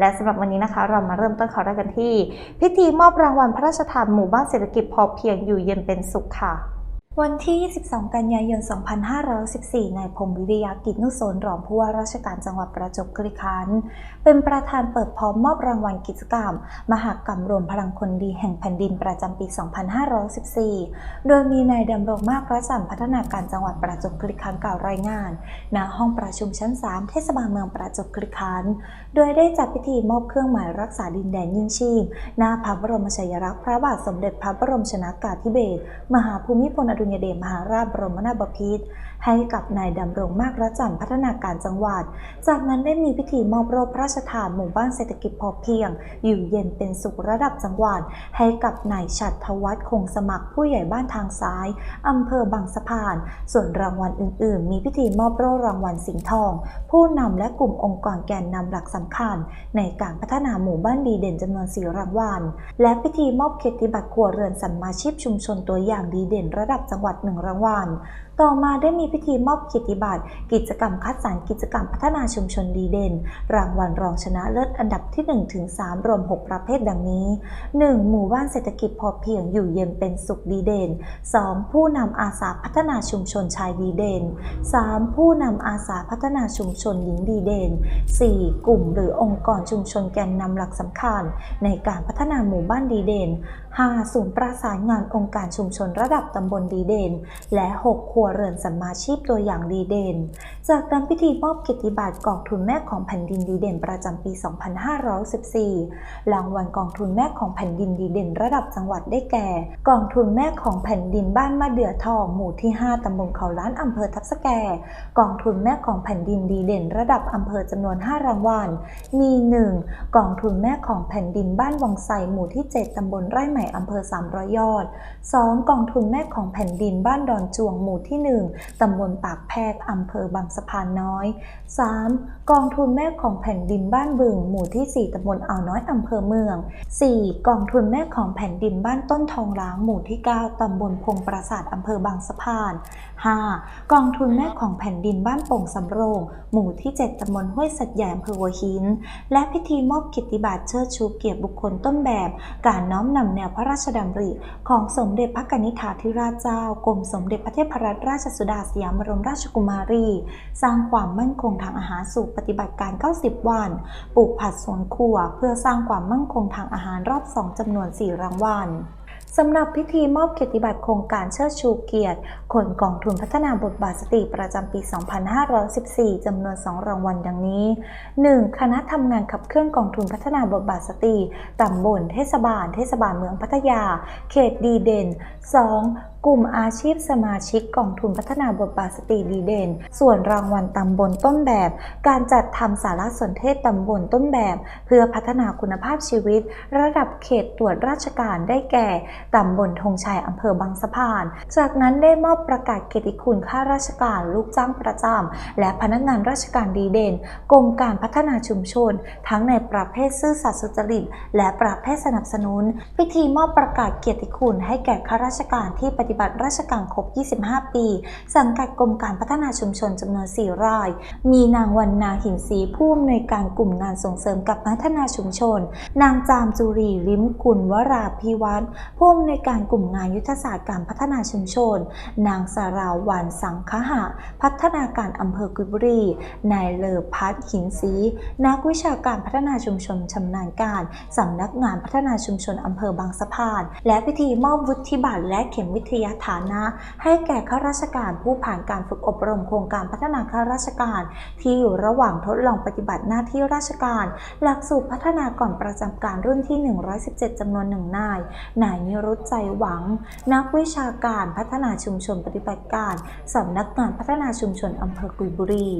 และสำหรับวันนี้นะคะ เรามาเริ่มต้นข่าวแรกกันที่ พิธีมอบรางวัลพระราชทานหมู่บ้านเศรษฐกิจพอเพียงอยู่เย็นเป็นสุขค่ะ วันที่ 22 กันยายน 2514 นายพงวิริยากิจนุสนรองผู้ว่าราชการจังหวัดประจวบคีรีขันธ์เป็นประธานเปิดพร้อมมอบรางวัลกิจกรรม มหากรรมรวมพลังคนดีแห่งแผ่นดินประจำปี 2514 โดยมีนายดำรงมากรัจันพัฒนาการจังหวัดประจวบคีรีขันธ์กล่าวรายงานณห้องประชุมชั้น 3 เทศบาลเมืองประจวบคีรีขันธ์โดยได้จัดพิธีมอบเครื่องหมายรักษาดินแดนยิ่งชีพหน้าพระบรมฉายาลักษณ์พระบาทสมเด็จพระบรมชนากาธิเบศรมหาภูมิพลดุลยเดชมหาราชบรมนาถบพิตรให้กับนายดำรงมากระจันพัฒนาการจังหวัด จากนั้นได้มีพิธีมอบโรคพระราชทานหมู่บ้านเศรษฐกิจพอเพียง อยู่เย็นเป็นสุขระดับจังหวัด ให้กับนายฉัตรทวัฒน์คงสมัครผู้ใหญ่บ้านทางซ้ายอำเภอบางสะพาน ส่วนรางวัลอื่น ๆ มีพิธีมอบโล่รางวัลสิงห์ทอง ผู้นำและกลุ่มองค์กรแกนนำหลักสำคัญ ในการพัฒนาหมู่บ้านดีเด่นจำนวน4รางวัล และพิธีมอบเกียรติบัตรครัวเรือนสัมมาชีพชุมชนตัวอย่างดีเด่นระดับจังหวัด1รางวัล ต่อมาได้มีพิธีมอบเกียรติบัตรกิจกรรมคัดสรรกิจกรรมพัฒนาชุมชนดีเด่น รางวัลรองชนะเลิศอันดับที่1ถึง3รวม 6 ประเภทดังนี้ 1. หมู่บ้านเศรษฐกิจพอเพียงอยู่เย็นเป็นสุขดีเด่น 2. ผู้นำอาสาพัฒนาชุมชนชายดีเด่น 3. ผู้นำอาสาพัฒนาชุมชนหญิงดีเด่น 4. กลุ่มหรือองค์กรชุมชนแกนนำหลักสำคัญ ในการพัฒนาหมู่บ้านดีเด่น 5. ศูนย์ประสานงานองค์การชุมชนระดับตำบลดีเด่น และ 6 ครัวเรือนสมมาชีพตัวอย่างดีเด่น จากการพิธีมอบเกียรติบัตรกองทุนแม่ของแผ่นดินดีเด่นประจำปี 2514รางวัลกองทุนแม่ของแผ่นดินดีเด่นระดับจังหวัดได้แก่ กองทุนแม่ของแผ่นดินบ้านมะเดื่อทองหมู่ที่ 5 ตำบลเขาล้านอำเภอทับสแก กองทุนแม่ของแผ่นดินดีเด่น ระดับอำเภอจำนวน 5 รางวัล มี 1. กองทุนแม่ของแผ่นดินบ้านวังไสหมู่ที่ 7 ตำบลไร่ใหม่อำเภอ300ยอด 2. กองทุนแม่ของแผ่นดินบ้านดอนจวงหมู่ที่ 1 ตำบลปากแพรกอำเภอบางสะพานน้อย 3. กองทุนแม่ของแผ่นดินบ้านบึง หมู่ที่ 4 ตำบลอ่าวน้อยอำเภอเมือง 4. กองทุนแม่ของแผ่นดินบ้านต้นทองล้างหมู่ที่ 9 ตำบลพงปราสาทอำเภอบางสะพาน 5. กองทุนแม่ของแผ่นดินบ้านโป่งสำโรง หมู่ที่ 7ตำบลห้วยสัตย์ใหญ่อำเภอหัวหิน และพิธีมอบกียรติบัตรเชิดชูเกียรติบุคคลต้นแบบ การน้อมนำแนวพระราชดำริ ของสมเด็จพระกนิษฐาธิราชเจ้ากรมสมเด็จพระเทพรัตนราชสุดาสยามบรมราชกุมารี สร้างความมั่นคงทางอาหารสู่ปฏิบัติการ 90 วัน ปลูกผัดสวนครัว เพื่อสร้างความมั่นคงทางอาหารรอบ2จำนวน 4 รางวัล สำหรับพิธีมอบเกียรติบัตรโครงการเชิดชูเกียรติคนกองทุนพัฒนาบทบาทสตรีประจำปี 2514จำนวน 2 รางวัลดังนี้ 1. คณะทำงานขับเคลื่อนกองทุนพัฒนาบทบาทสตรีตำบลเทศบาล เทศบาลเมืองพัทยา เขตดีเด่น 2. กลุ่มอาชีพสมาชิกกองทุนพัฒนาบทบาทสตรีดีเด่น ส่วนรางวัลตำบลต้นแบบ การจัดทำสารสนเทศตำบลต้นแบบ เพื่อพัฒนาคุณภาพชีวิต ระดับเขตตรวจราชการได้แก่ตำบลธงชัยอำเภอบางสะพาน จากนั้นได้มอบประกาศเกียรติคุณข้าราชการลูกจ้างประจำและพนักงานราชการดีเด่น กรมการพัฒนาชุมชน ทั้งในประเภทซื่อสัตย์สุจริตและประเภทสนับสนุน พิธีมอบประกาศเกียรติคุณให้แก่ข้าราชการที่ปฏิิบัติราชการครบ 25 ปี สังกัดกรมการพัฒนาชุมชนจำนวน 4 ราย มีนางวันนาหินศรีผู้อำนวยการกลุ่มงานส่งเสริมกับพัฒนาชุมชน นางจามจุรีลิมกุลวราพิวัฒน์ผู้อำนวยการกลุ่มงานยุทธศาสตร์การพัฒนาชุมชน นางสาราวันสังคหะ พัฒนาการอำเภอกุบุรี นายเลอพัฒหินศรีนักวิชาการพัฒนาชุมชนชำนาญการสำนักงานพัฒนาชุมชนอำเภอบางสะพาน และพิธีมอบวุฒิบัตรและเข็มวิทยาฐานะ ให้แก่ข้าราชการผู้ผ่านการฝึกอบรมโครงการพัฒนาข้าราชการ ที่อยู่ระหว่างทดลองปฏิบัติหน้าที่ราชการ หลักสูตรพัฒนาก่อนประจำการรุ่นที่ 117จำนวนหนึ่งนาย นายนิรุตใจหวัง นักวิชาการพัฒนาชุมชนปฏิบัติการสำนักงานพัฒนาชุมชนอำเภอกุยบุรี